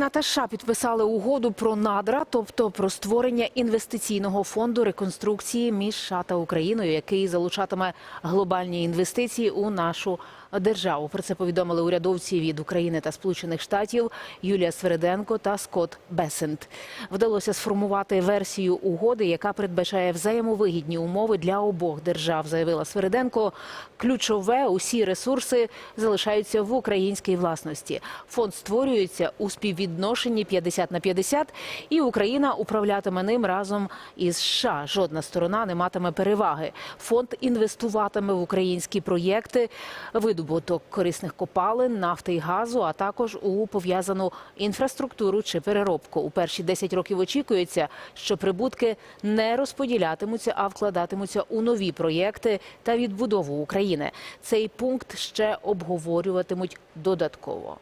Україна та США підписали угоду про надра, тобто про створення інвестиційного фонду реконструкції між США та Україною, який залучатиме глобальні інвестиції у нашу державу. Про це повідомили урядовці від України та Сполучених Штатів Юлія Свереденко та Скотт Бесент. Вдалося сформувати версію угоди, яка передбачає взаємовигідні умови для обох держав, заявила Свереденко. Ключове усі ресурси залишаються в українській власності. Фонд створюється у співвідношенні 50 на 50, і Україна управлятиме ним разом із США. Жодна сторона не матиме переваги. Фонд інвестуватиме в українські проєкти, видобуток корисних копалин, нафти і газу, а також у пов'язану інфраструктуру чи переробку. У перші 10 років очікується, що прибутки не розподілятимуться, а вкладатимуться у нові проєкти та відбудову України. Цей пункт ще обговорюватимуть додатково.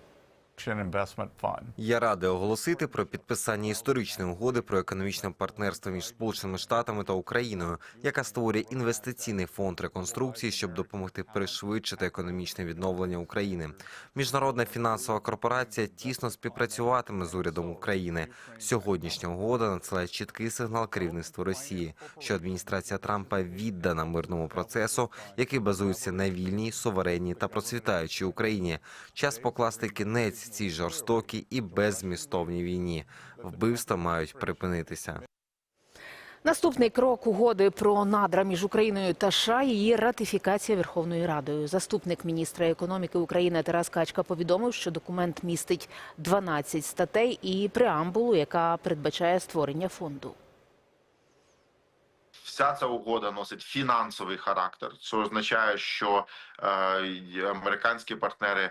Я радий оголосити про підписання історичної угоди про економічне партнерство між Сполученими Штатами та Україною, яка створює інвестиційний фонд реконструкції, щоб допомогти пришвидшити економічне відновлення України. Міжнародна фінансова корпорація тісно співпрацюватиме з урядом України. Сьогоднішня угода надсилає чіткий сигнал керівництву Росії, що адміністрація Трампа віддана мирному процесу, який базується на вільній, суверенній та процвітаючій Україні. Час покласти кінець цій жорстокій і беззмістовній війні. Вбивства мають припинитися. Наступний крок угоди про надра між Україною та США – її ратифікація Верховною Радою. Заступник міністра економіки України Тарас Качка повідомив, що документ містить 12 статей і преамбулу, яка передбачає створення фонду. Вся ця угода носить фінансовий характер. Це означає, що е, американські партнери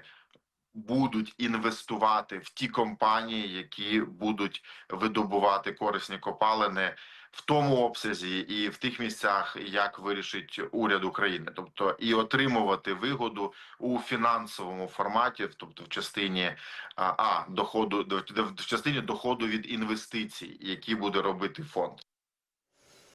будуть інвестувати в ті компанії, які будуть видобувати корисні копалини в тому обсязі і в тих місцях, як вирішить уряд України, тобто і отримувати вигоду у фінансовому форматі, тобто в частині а, доходу в частині доходу від інвестицій, які буде робити фонд.